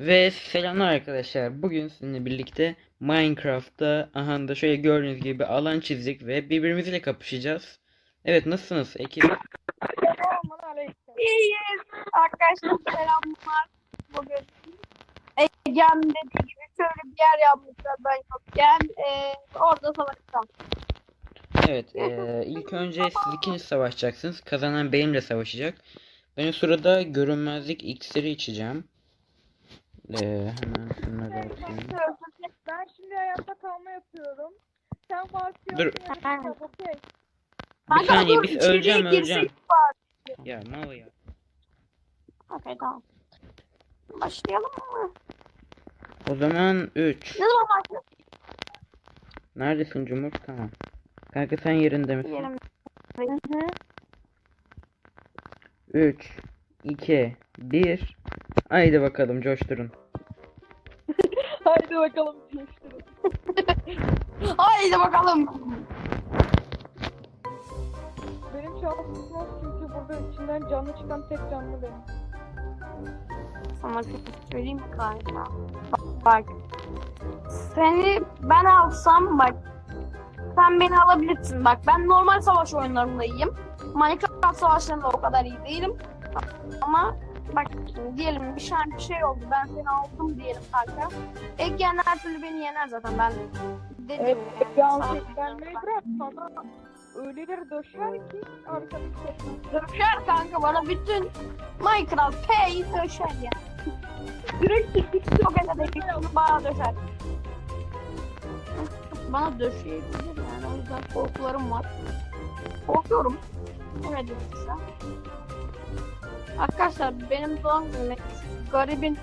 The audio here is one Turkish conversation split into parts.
Ve selamlar arkadaşlar. Bugün sizinle birlikte Minecraft'ta aha da şöyle gördüğünüz gibi alan çizdik ve birbirimizle kapışacağız. Evet nasılsınız ekip? İyiyiz. Arkadaşlar selamlar. Bugün Egen dediği gibi şöyle bir yer yapmışlar ben yokken. Ee, orada savaşacağım. Evet eee, ilk önce siz ikiniz savaşacaksınız. Kazanan benimle savaşacak. Ben o sırada görünmezlik iksiri içeceğim. Eee, hemen şunları atayım. Ben şimdi hayatta kalma yapıyorum. Sen varsın Dur. Okey. Bir saniye içeriye öleceğim öleceğim. Ya mal ya. Okey tamam. Başlayalım mı? O zaman 3. Ne zaman başlayalım? Neredesin Cumhur? Tamam. Kanka sen yerinde misin? Yerim. 3 2 1 Haydi bakalım coşturun. Haydi bakalım coşturun. Haydi bakalım. Benim şansım yok çünkü burada içinden canlı çıkan tek canlı benim. Sana bir şey söyleyeyim mi kanka? Bak. Seni ben alsam bak. Sen beni alabilirsin. Bak ben normal savaş oyunlarında iyiyim. Minecraft savaşlarında o kadar iyi değilim. Ama bak diyelim bir şey, bir şey oldu. Ben seni aldım diyelim kanka. Egen her türlü beni yener zaten. Ben dedim. Evet, yani, gelmeyi bırak. Sana öyleleri döşer ki arkadaki tekrar. Döşer kanka bana bütün Minecraft P'yi döşer ya. Direkt. Çok önemli bana döşer. Bana döşeyebilir yani o yüzden korkularım var. Korkuyorum. Öyle diyeyim size. Arkadaşlar benim doğum günüm garibin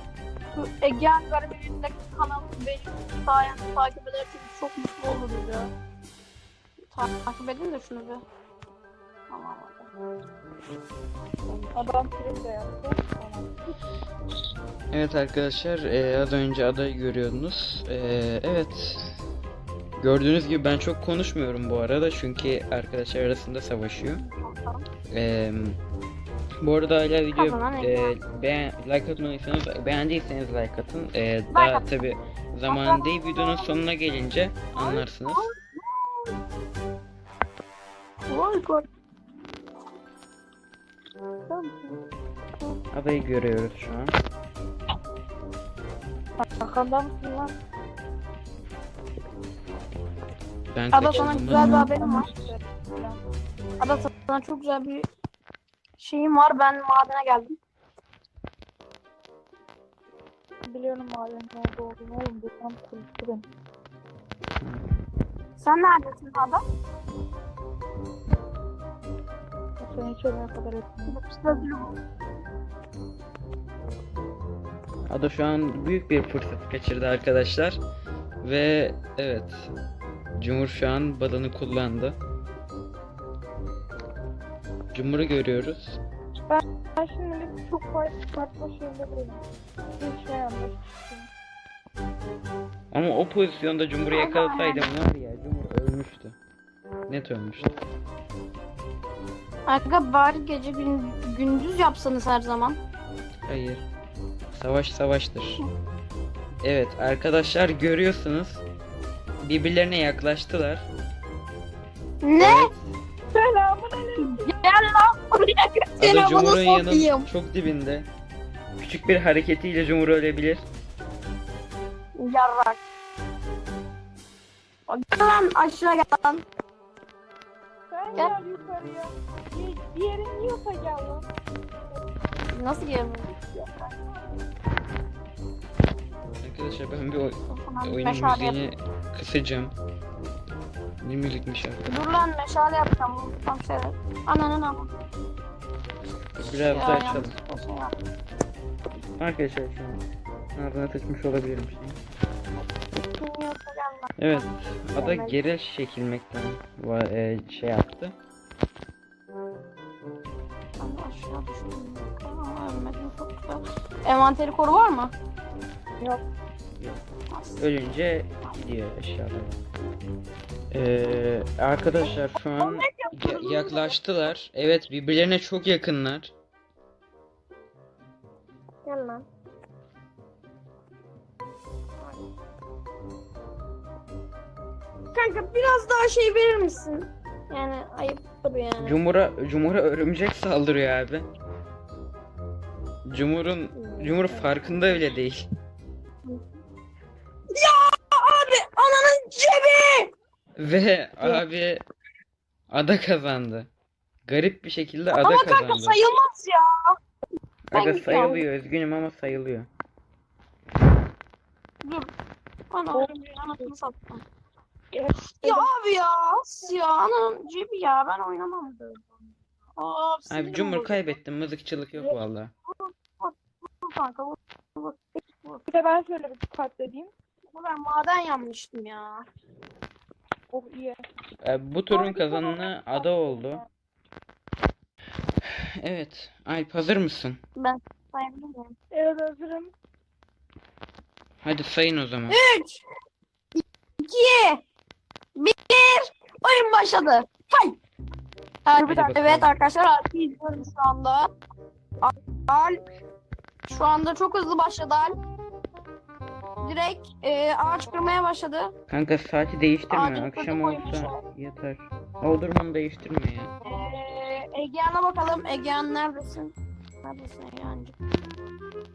Egean garibindeki kanalı benim sayemde takip ederseniz çok mutlu oluruz ya. Takip edin de şunu bir. Tamam hadi. Adam prim de yaptı. Evet arkadaşlar eee, az önce adayı görüyordunuz. Eee, evet. Gördüğünüz gibi ben çok konuşmuyorum bu arada çünkü arkadaşlar arasında savaşıyor. Tamam. Bu arada hala video Kazanan eee, beğen, like atmadıysanız beğendiyseniz like atın. Like daha tabi zaman değil videonun sonuna gelince anlarsınız. Adayı görüyoruz şu an. Arkanda mısın lan? Ben Ada sana güzel bir haberim var. Ada sana çok güzel bir şeyim var. Ben madene geldim. Biliyorum maden nerede olduğunu oğlum. Bu tam kulüptü benim. Sen neredesin Ada? Seni hiç ölene kadar etmiyorum. Ada şu an büyük bir fırsat kaçırdı arkadaşlar. Ve evet. Cumhur şu an balını kullandı. Cumhur'u görüyoruz. Ben şimdilik çok farklı farklı şeyler. Bir şey anlaşmıştım. Ama o pozisyonda Cumhur'u yakalasaydım var ya Cumhur ölmüştü. Net ölmüştü. Aga bari gece gün, gündüz yapsanız her zaman. Hayır. Savaş savaştır. Evet arkadaşlar görüyorsunuz. Birbirlerine yaklaştılar. Ne? Evet. Selamun aleyküm. Gel lan buraya Ada Cumhur'un yanın sokayım. çok dibinde. Küçük bir hareketiyle Cumhur ölebilir. Yarrak. Gel lan aşağı gel lan. Sen Gel. gel yukarıya. Diğerini lan. Nasıl gelmiyor? Arkadaşlar ben bir oy Tamam, oyunun meşale yap. müziğini kısacağım. Ne müzikmiş şarkı. Dur lan meşale yapacağım. Tam şey. Ananın ama. Biraz daha açalım. yanlış bir şey. Arkadaşlar şu an ağzına sıçmış olabilirim şey. Evet. Ada geri çekilmekten e, şey yaptı. Envanteri koru var mı? Yok. Yok. Ölünce gidiyor aşağıda. Ee, arkadaşlar şu an yaklaştılar. Evet birbirlerine çok yakınlar. Tamam. Kanka biraz daha şey verir misin? Yani ayıp ayıptır yani. Cumhur'a Cumhur'a örümcek saldırıyor abi. Cumhur'un Cumhur farkında bile değil. Ananın cebi! Ve abi ada kazandı. Garip bir şekilde ada Ama kanka kazandı. sayılmaz ya. Aga ben- sayılıyor üzgünüm ama sayılıyor. Dur. Ana anasını sattım. Ya abi ya. Ya ananın cebi ya. Ben oynamam. Aa, Abi Cumhur bozuldu. kaybettin mızıkçılık yok valla. Kanka. Bir de ben şöyle bir katledeyim. Bu Ben maden yanmıştım ya. Oh iyi. Ee, bu turun kazananı ada oldu. Evet. Alp hazır mısın? Ben sayabilir miyim? Evet hazırım. Hadi sayın o zaman. 3 2 1 Oyun başladı. Hay. Hadi. Evet arkadaşlar Alp'i izliyorum şu anda. Alp şu anda çok hızlı başladı Alp. Direkt e, ağaç kırmaya başladı. Kanka saati değiştirme. Ağacın Akşam tadı koymuş olsa yeter. Oldurmanı değiştirme ya. Ee, Egehan'a bakalım. Egehan neredesin? Neredesin Egehan'cığım?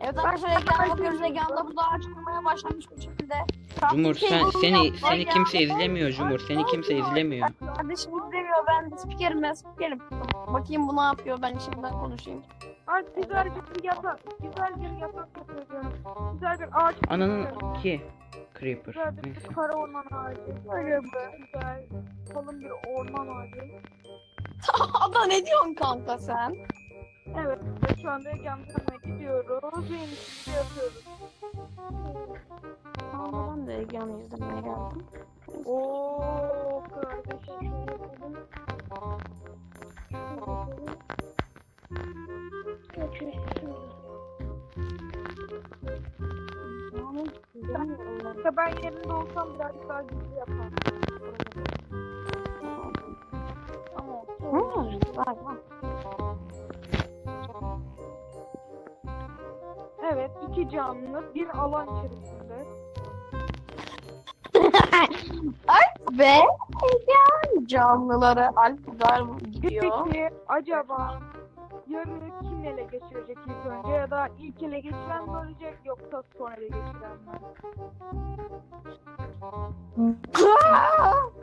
Evet arkadaşlar Egehan'a bakıyoruz. Egehan da burada ağaç kırmaya başlamış bir şekilde. Cumhur Şey sen bu seni seni Egehan. kimse izlemiyor Cumhur. Seni kimse izlemiyor. Kardeşim izlemiyor ben de spikerim ben spikerim. Bakayım bu ne yapıyor ben içimden konuşayım. Artık güzel bir yatak. Güzel bir yatak. Güzel bir ağaç. Ananın ki Creeper. Güzel bir Neyse. kara orman ağacı. Böyle bir güzel kalın bir orman ağacı. Ada ne diyorsun kanka sen? Evet ve şu anda yanlarına gidiyoruz ve inişimizi yapıyoruz. Aa, ben de Egehan'ı izlemeye geldim. Oo kardeşim şöyle yapalım. Şöyle yapalım. İzlemiyorum ben. Yerinde olsam birazcık daha gizli yaparım. Ama Hmm, bak bak. evet iki canlı bir alan içerisinde. Alp ve canlıları Alp gidiyor. Peki acaba yarı kim ele geçirecek ilk önce ya da ilk ele geçiren mi ölecek yoksa son ele geçiren mi?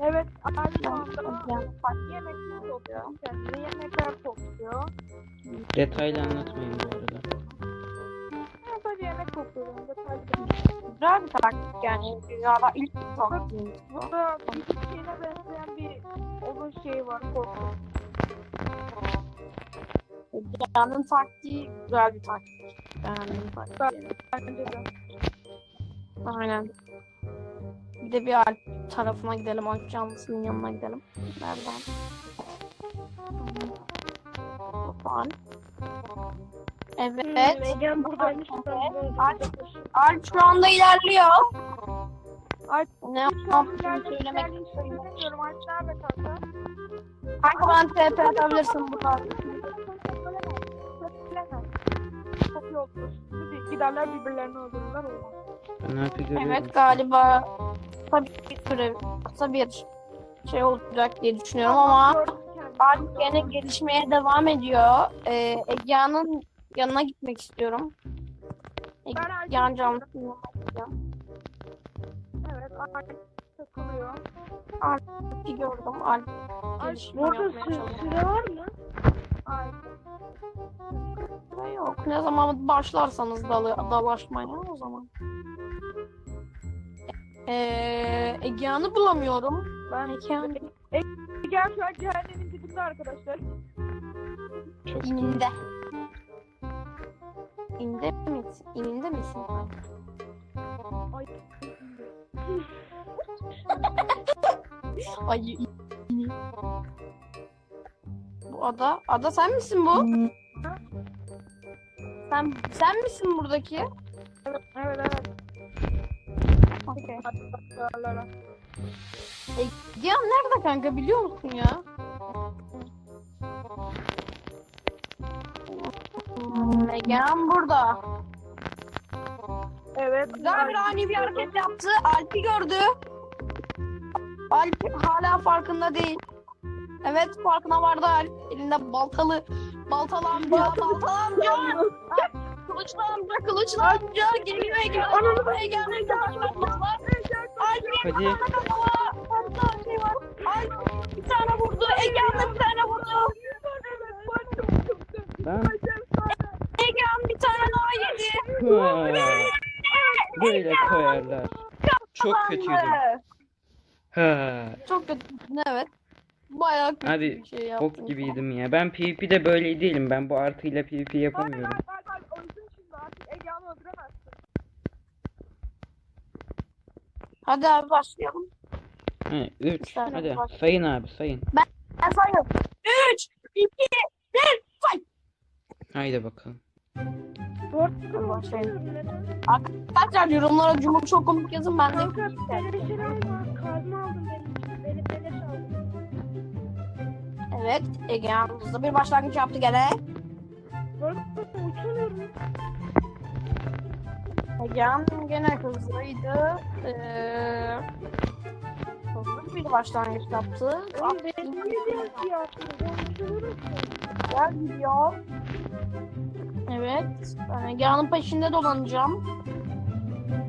Evet şu anda yemek topluyor. Kendine yemekler topluyor. Detaylı anlatmayın bu arada. Ben sadece yemek. Detaylı değil. Güzel bir taktik yani. Dünyada ilk taktik. Burada bir şeyine benzeyen bir onun şeyi var. Korku. Egehan'ın taktiği güzel bir taktik. Beğendim. Bence de. Aynen. Bir de bir Alp tarafına gidelim. Alp canlısının yanına gidelim. Nereden? Alp. Evet. Egen buradaymış. Alp, şu anda ilerliyor. Alp Ne yaptığını söylemek istemiyorum. Alp nerede kanka? Kanka ben TP atabilirsin bu tarz. Çok iyi olur. Giderler birbirlerini öldürürler olmaz. Evet galiba kısa bir süre, kısa bir şey olacak diye düşünüyorum ama Alp gene gelişmeye devam ediyor. Ee, Egehan'ın yanına gitmek istiyorum. Ben Egehan canlısının yanına gideceğim. Evet Alp takılıyor. Alp'i gördüm. Alp gelişme yapmaya süre, çalışıyor. süre var mı? Alp. Yok ne zaman başlarsanız dalı, dalaşmaya o zaman. Ee, Egehan'ı bulamıyorum. Ben Egehan Gel şu an cehennemin dibinde arkadaşlar. Çok ininde. İnde misin? İninde misin? Ay. Ay Bu ada, ada sen misin bu? Sen sen misin buradaki? Evet evet. Arkadaşlar. Egehan nerede kanka biliyor musun ya? Hmm, Egehan burada. Evet. Güzel bir ani bir hareket yaptı. Alp'i gördü. Alp hala farkında değil. Evet farkına vardı Alp. Elinde baltalı. Baltalı amca. Baltalı amca. Kılıçlı amca. Kılıçlı amca. Geliyor Ege. Anadolu'ya gelmeye çalışıyorlar. Alp Hadi. bir tane kafa var. Hatta şey var. Alp bir tane vurdu. Ege'nin bir tane vurdu. Ben Ege'nin bir tane daha Ha, böyle koyarlar. Çok kötüydüm. Ha. Çok kötü. Evet. Bayağı kötü Hadi bir şey yaptın. bok gibiydim ya. Ben PvP'de böyle değilim. Ben bu artıyla PvP yapamıyorum. Bak bak bak öldün şimdi artık Egehan'ı öldüremezsin. Hadi abi başlayalım. 3. tane Hadi var. sayın abi sayın. Ben sayıyorum. 3, 2, 1, say. Haydi bakalım. Dört Başlayalım. Arkadaşlar yorumlara cumhur çok komik yazın ben de. Kanka. Kazma aldım benim. Beni beleş aldım. Evet Ege hızlı bir başlangıç yaptı gene. Uçamıyorum. Ege gene hızlıydı. Ee, hızlı bir başlangıç yaptı. Oğlum beni niye diye yaptın? Ben. Güzel gidiyor. Evet. Ben peşinde dolanacağım.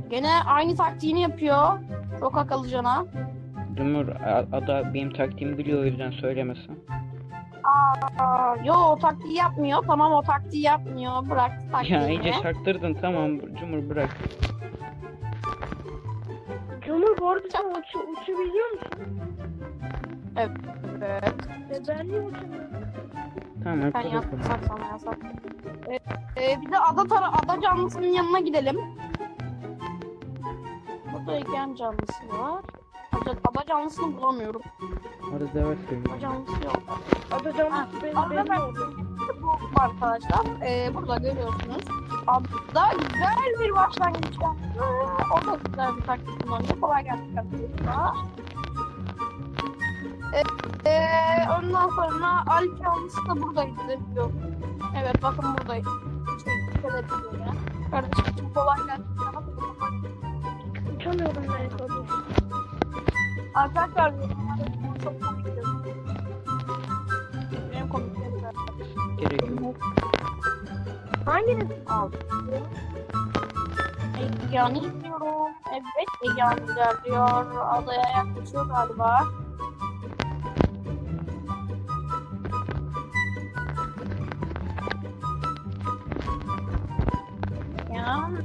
Gene aynı taktiğini yapıyor. Çok akıllıcana. Dumur a- ada benim taktiğimi biliyor o yüzden söylemesin. Aa, yo o taktiği yapmıyor. Tamam o taktiği yapmıyor. Bırak taktiğini. Ya iyice çaktırdın tamam Cumhur bırak. Cumhur bu arada sen uç, uçabiliyor musun? Evet. E ben niye uçamıyorum? Tamam Ben yaptım bırak. sana yasak. Ee, e, bir de ada, tara ada canlısının yanına gidelim. Burada egen canlısı var. Ada, ada canlısını bulamıyorum. Arada var söyleyeyim. Ada canlısı yok. Adı canlısı benim, Ada benim ben oldu. bu arkadaşlar. Ee, burada görüyorsunuz. Ada güzel bir başlangıç yaptı. O da güzel bir taktik kullanıyor. Kolay gelsin arkadaşlar. Ee, ondan sonra Alp canlısı da buradaydı. Diyor. Evet bakın buradaydı. Şey, dikkat ediyor ya. Kardeşim kolay gelsin. sana. Uçamıyorum ben tabii. Arkadaşlar çok komik. Benim komiklerim de. Gerek yok. Hanginiz? aldım. Egehan'ı izliyorum. Evet Egehan ilerliyor. Adaya yaklaşıyor galiba.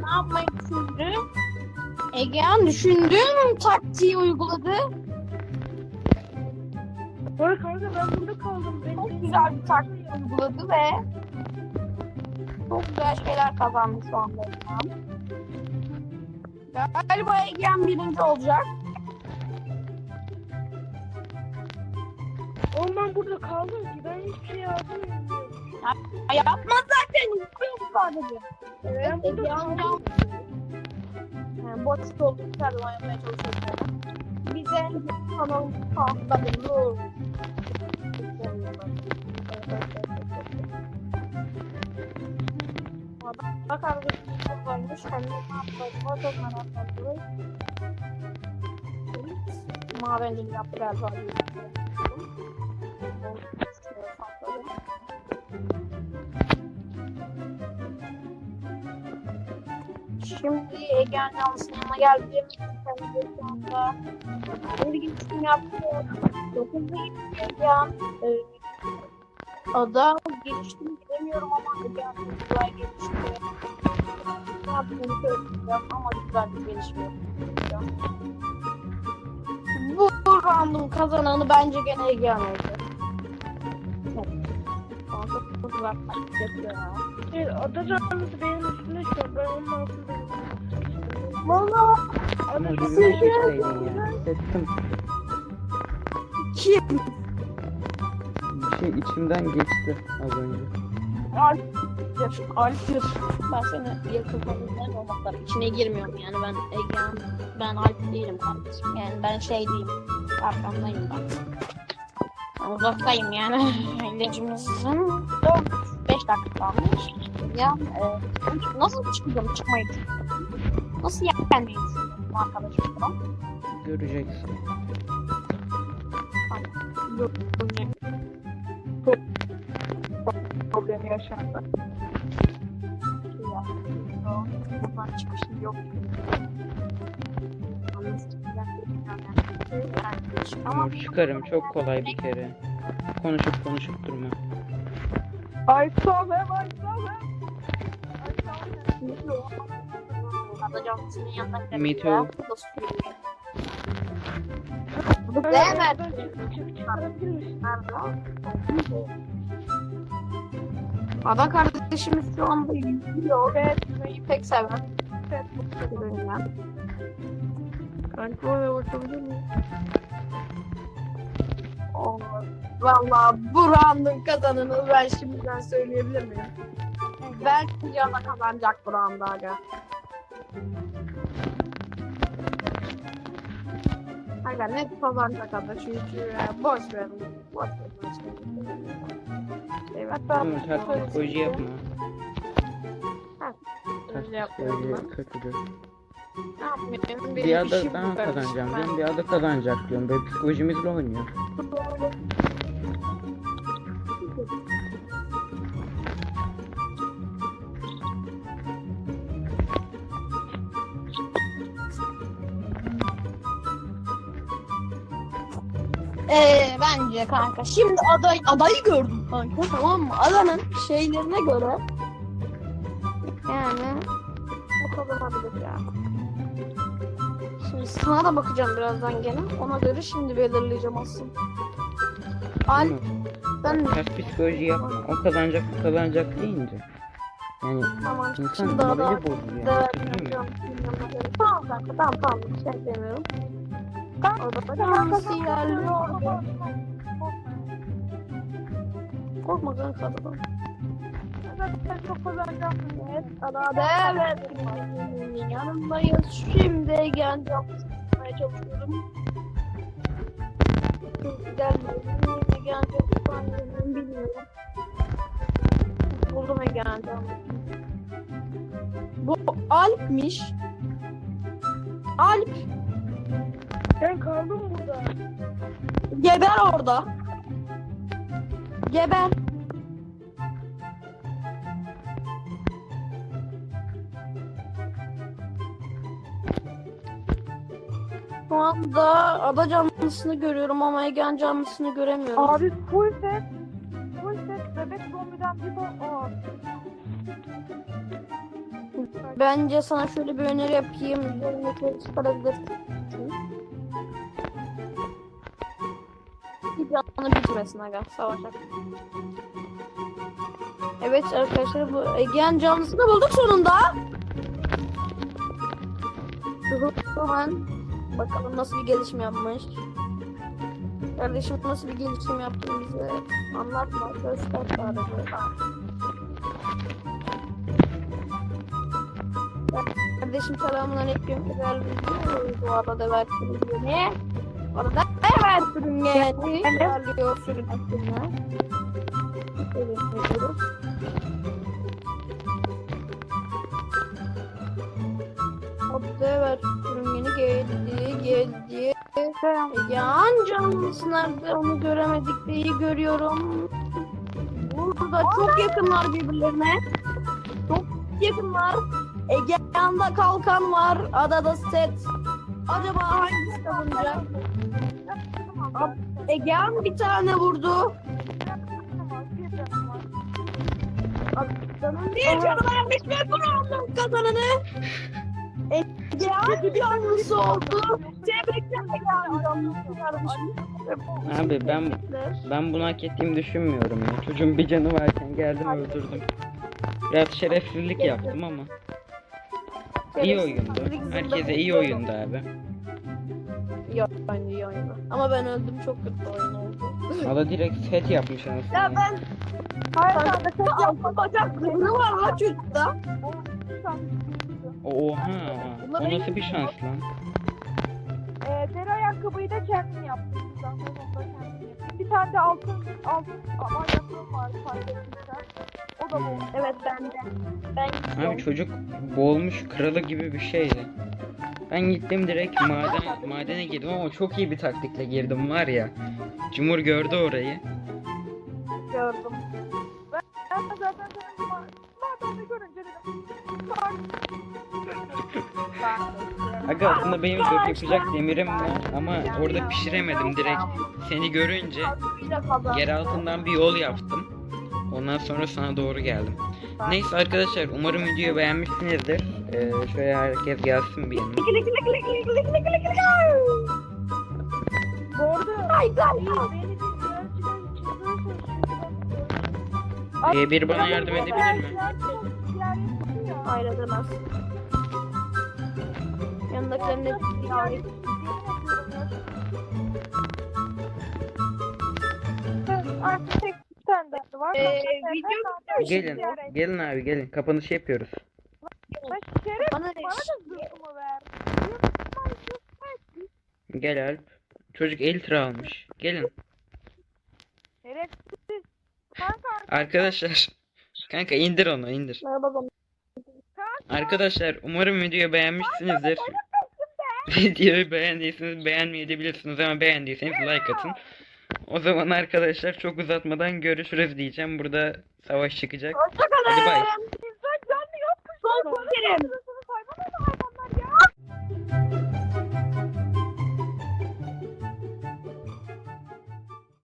Ne yapmayı düşündü? Egehan düşündüğüm taktiği uyguladı. Bora kanka ben burada kaldım. Ben, Çok güzel bir taktik uyguladı ve çok güzel şeyler kazandı şu anda. Galiba Egehan birinci olacak. Oğlum ben burada kaldım ki ben hiçbir şey yazmıyorum. Ya yapma zaten izliyorum sadece. Evet Egehan kaldım. yani boş olduk her zaman yapmaya çalışıyoruz. Bize kanalımızı takip edin. olur. Bak arkadaşlar varmış. Hem de? O da merak Mavencil yaptı galiba. Şimdi Egen Yalnız'ın yanına geldim. Kendi şu anda. Şimdi gittim yaptı. Dokuzda gittim Egen. Ee, ada geliştim bilemiyorum ama Egen çok güzel gelişti. Ne yaptığını söyleyeceğim ama güzel bir gelişme. Bu round'un kazananı bence gene Egen oldu. Evet. Kanka çok güzel taktik yapıyor ya. Evet, ada canlısı benim üstümde şu an. Ben onun altındayım. Valla cümle canlısı geçseydin ya. Hissettim. kim? Bir şey içimden geçti az önce. Alp'tir. Alp'tir. Ben seni yakınlarından olmaklar içine girmiyorum yani ben Ege'm. Ben Alp değilim kardeşim. Yani ben şey değilim. Arkamdayım ben. Ben uzaktayım yani. İlacımızın 4-5 dakika kalmış. Ya e, nasıl çıkacağım çıkmayı düşünüyorum. Nasıl yenmeyi düşünüyorsun arkadaşım? Göreceksin. Problemi yaşandı. Buradan çıkışın yok. Ama çıkarım çok kolay bir kere. Konuşup konuşup durma. Ay Samet, ay Samet. Ada canlısının yanına gidelim. Me too. Burada sürüyor. Böyle Evet. buradan çık- çık- çıkarabilir misin? Nerede? Ada kardeşimiz şu anda yüzüyor. Evet. Yüzmeyi pek sever. Evet. Görünüyor. Kanka oraya bakabilir miyim? Valla bu round'un kazanını ben şimdiden söyleyebilir miyim? Belki yana kazanacak bu round'da aga. Aga net kazanacak aga çünkü e, boş verin. Boş verin. Evet. Ama ters psikoloji yapma. Yapıyorum psikoloji ben. kötüdür. Ne yapmayayım? Benim Bir ben kardeşim. kazanacağım Ben- diyorum. Bir ada kazanacak diyorum. Böyle psikolojimizle oynuyor. Bence kanka. Şimdi aday adayı gördüm kanka tamam mı? Adanın şeylerine göre yani bu kazanabilir ya. Şimdi sana da bakacağım birazdan gene. Ona göre şimdi belirleyeceğim aslında. Al ben Ters psikoloji yapma. O kazanacak bu kazanacak deyince. Yani tamam. insan Şimdi ada morali da Anlatabiliyor muyum? Tamam kanka tamam tamam. Bir şey demiyorum. Orada kendisi ilerliyor. Korkma kanka adadan. Zaten çok kazanacağım. Evet, Adada evet. Yanındayız. Şimdi genç yapmaya çalışıyorum. Gelmiyorum. Genç yapmıyorum bilmiyorum. Buldum Egen Bu Alp'miş. Alp Ben kaldım burada. geber orada. Geber. Şu anda ada canlısını görüyorum ama Egen canlısını göremiyorum. Abi full set. Full set bebek zombiden bir. Aa. Bence sana şöyle bir öneri yapayım. Üzerindeki çıkarabilirsin. Bitmesin aga. Savaşak. Evet arkadaşlar bu Ege'nin canlısını bulduk sonunda. Hemen bakalım nasıl bir gelişme yapmış. Kardeşim nasıl bir gelişim yaptın bize anlatma. Göster sadece. Kardeşim selamun aleyküm. Güzel bir Bu arada ver sürüngeni. Bu arada ver sürüngeni. İlerliyor sürüngeni. Şöyle yapıyoruz. Hadi ver sürüngeni geldi geldi. Yan canlısı nerede onu göremedik de iyi görüyorum. Burada çok yakınlar birbirlerine. Çok yakınlar. Ege yanda kalkan var. Adada set. Acaba hangisi kazanacak? Egehan bir tane vurdu. Bir canı vermiş ve buranın kazananı. Egehan canlısı oldu. Tebrikler Egehan. Abi ben ben bunu hak ettiğimi düşünmüyorum ya. Çocuğun bir canı varken geldim öldürdüm. Biraz şerefsizlik yaptım ama. iyi oyundu. Herkese iyi oyundu abi. İyi oyundu, iyi oyundu. Ama ben öldüm çok kötü oyun oldu. Ada direkt set yapmış anasını. Ya ben Hayır abi sen altı bacakları var la çocukta. Oha. O nasıl bir şans lan? Ee, deri ayakkabıyı da kendim yaptım. Buradan onu da kendim yaptım. Bir tane de altın altın yakın var fark. O da bu. Evet ben de. Ben gidiyorum. Abi çocuk boğulmuş kralı gibi bir şeydi. Ben gittim direkt maden, madene girdim ama çok iyi bir taktikle girdim var ya. Cumhur gördü orayı. gördüm. Ben zaten senin ma- madeni görünce dedim. Aga aslında benim dört yapacak demirim var ama orada pişiremedim direkt. Seni görünce yer altından bir yol yaptım. Ondan sonra sana doğru geldim. Neyse arkadaşlar umarım videoyu beğenmişsinizdir. Ee, şöyle herkes gelsin bir yanıma. Gordo. Ay gordo. Ee, biri bana yardım edebilir mi? Hayır edemez. Yanındakilerine yardım Artık tek bir tane var. Ee, video Gelin, gelin abi gelin. Kapanışı yapıyoruz. Gel Alp. Çocuk 50 lira almış. Gelin. Şerefsiz. Kanka Arkadaşlar. Kanka indir onu indir. Merhaba. Arkadaşlar umarım videoyu beğenmişsinizdir. Videoyu beğendiyseniz beğenmeyebilirsiniz ama beğendiyseniz like atın. O zaman arkadaşlar çok uzatmadan görüşürüz diyeceğim. Burada savaş çıkacak. Hadi bay.